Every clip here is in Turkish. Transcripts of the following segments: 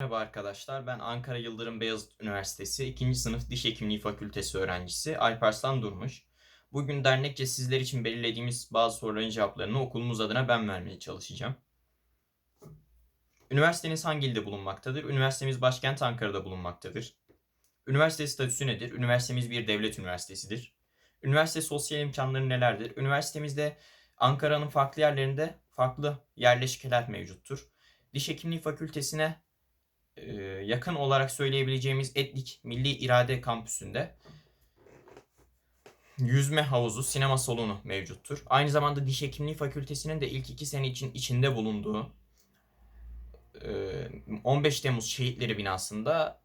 Merhaba arkadaşlar, ben Ankara Yıldırım Beyazıt Üniversitesi 2. sınıf Diş Hekimliği Fakültesi öğrencisi Alparslan Durmuş. Bugün dernekçe sizler için belirlediğimiz bazı soruların cevaplarını okulumuz adına ben vermeye çalışacağım. Üniversiteniz hangi ilde bulunmaktadır? Üniversitemiz başkent Ankara'da bulunmaktadır. Üniversite statüsü nedir? Üniversitemiz bir devlet üniversitesidir. Üniversite sosyal imkanları nelerdir? Üniversitemizde Ankara'nın farklı yerlerinde farklı yerleşkeler mevcuttur. Diş Hekimliği Fakültesine e, yakın olarak söyleyebileceğimiz Etlik Milli İrade Kampüsü'nde yüzme havuzu, sinema salonu mevcuttur. Aynı zamanda Diş Hekimliği Fakültesinin de ilk iki sene için içinde bulunduğu e, 15 Temmuz Şehitleri binasında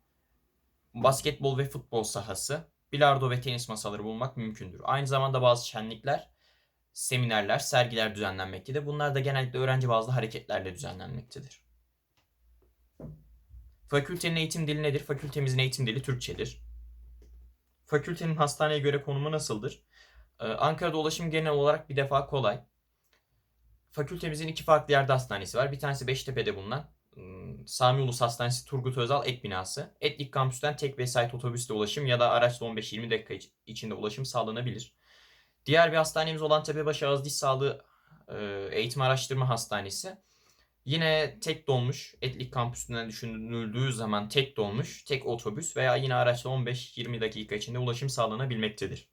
basketbol ve futbol sahası, bilardo ve tenis masaları bulmak mümkündür. Aynı zamanda bazı şenlikler, seminerler, sergiler düzenlenmektedir. Bunlar da genellikle öğrenci bazlı hareketlerle düzenlenmektedir. Fakültenin eğitim dili nedir? Fakültemizin eğitim dili Türkçedir. Fakültenin hastaneye göre konumu nasıldır? Ee, Ankara'da ulaşım genel olarak bir defa kolay. Fakültemizin iki farklı yerde hastanesi var. Bir tanesi Beştepe'de bulunan ım, Sami Ulus Hastanesi Turgut Özal ek binası. Etlik kampüsten tek vesait otobüsle ulaşım ya da araçla 15-20 dakika iç- içinde ulaşım sağlanabilir. Diğer bir hastanemiz olan Tepebaşı Ağız Diş Sağlığı e, Eğitim Araştırma Hastanesi. Yine tek dolmuş, Etlik kampüsünden düşünüldüğü zaman tek dolmuş, tek otobüs veya yine araçla 15-20 dakika içinde ulaşım sağlanabilmektedir.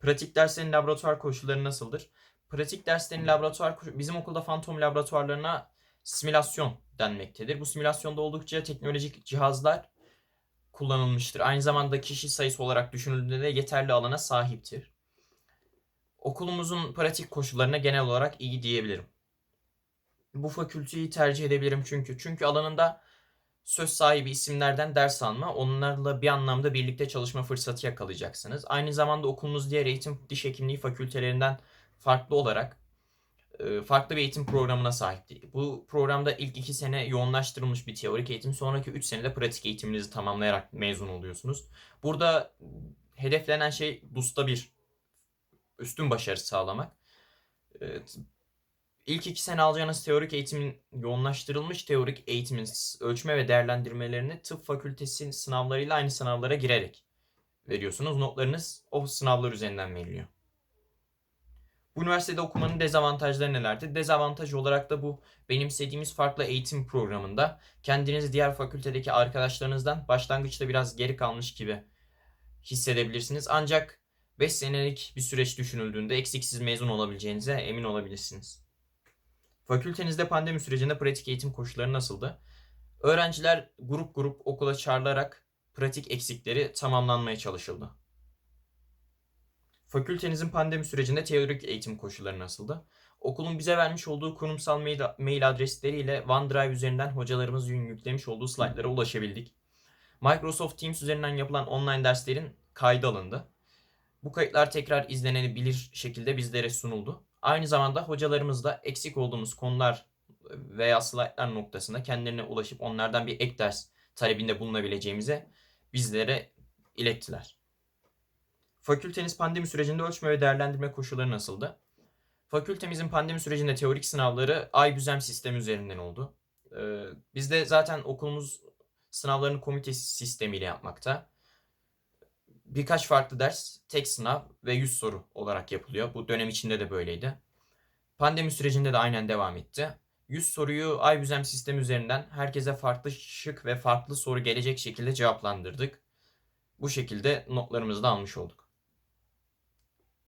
Pratik derslerin laboratuvar koşulları nasıldır? Pratik derslerin laboratuvar bizim okulda fantom laboratuvarlarına simülasyon denmektedir. Bu simülasyonda oldukça teknolojik cihazlar kullanılmıştır. Aynı zamanda kişi sayısı olarak düşünüldüğünde de yeterli alana sahiptir. Okulumuzun pratik koşullarına genel olarak iyi diyebilirim bu fakülteyi tercih edebilirim çünkü. Çünkü alanında söz sahibi isimlerden ders alma, onlarla bir anlamda birlikte çalışma fırsatı yakalayacaksınız. Aynı zamanda okulumuz diğer eğitim diş hekimliği fakültelerinden farklı olarak e, farklı bir eğitim programına sahip değil. Bu programda ilk iki sene yoğunlaştırılmış bir teorik eğitim, sonraki üç senede pratik eğitiminizi tamamlayarak mezun oluyorsunuz. Burada hedeflenen şey DUS'ta bir üstün başarı sağlamak. İlk iki sene alacağınız teorik eğitimin yoğunlaştırılmış teorik eğitimin ölçme ve değerlendirmelerini tıp fakültesi sınavlarıyla aynı sınavlara girerek veriyorsunuz. Notlarınız o sınavlar üzerinden veriliyor. Bu üniversitede okumanın dezavantajları nelerdir? Dezavantaj olarak da bu benimsediğimiz farklı eğitim programında kendinizi diğer fakültedeki arkadaşlarınızdan başlangıçta biraz geri kalmış gibi hissedebilirsiniz. Ancak 5 senelik bir süreç düşünüldüğünde eksiksiz mezun olabileceğinize emin olabilirsiniz. Fakültenizde pandemi sürecinde pratik eğitim koşulları nasıldı? Öğrenciler grup grup okula çağrılarak pratik eksikleri tamamlanmaya çalışıldı. Fakültenizin pandemi sürecinde teorik eğitim koşulları nasıldı? Okulun bize vermiş olduğu kurumsal mail, mail adresleriyle OneDrive üzerinden hocalarımız yüklemiş olduğu slaytlara ulaşabildik. Microsoft Teams üzerinden yapılan online derslerin kaydı alındı. Bu kayıtlar tekrar izlenebilir şekilde bizlere sunuldu. Aynı zamanda hocalarımız da eksik olduğumuz konular veya slaytlar noktasında kendilerine ulaşıp onlardan bir ek ders talebinde bulunabileceğimize bizlere ilettiler. Fakülteniz pandemi sürecinde ölçme ve değerlendirme koşulları nasıldı? Fakültemizin pandemi sürecinde teorik sınavları Aybüzem sistemi üzerinden oldu. Ee, bizde zaten okulumuz sınavlarını komite sistemiyle yapmakta birkaç farklı ders tek sınav ve 100 soru olarak yapılıyor. Bu dönem içinde de böyleydi. Pandemi sürecinde de aynen devam etti. 100 soruyu Aybüzem sistemi üzerinden herkese farklı şık ve farklı soru gelecek şekilde cevaplandırdık. Bu şekilde notlarımızı da almış olduk.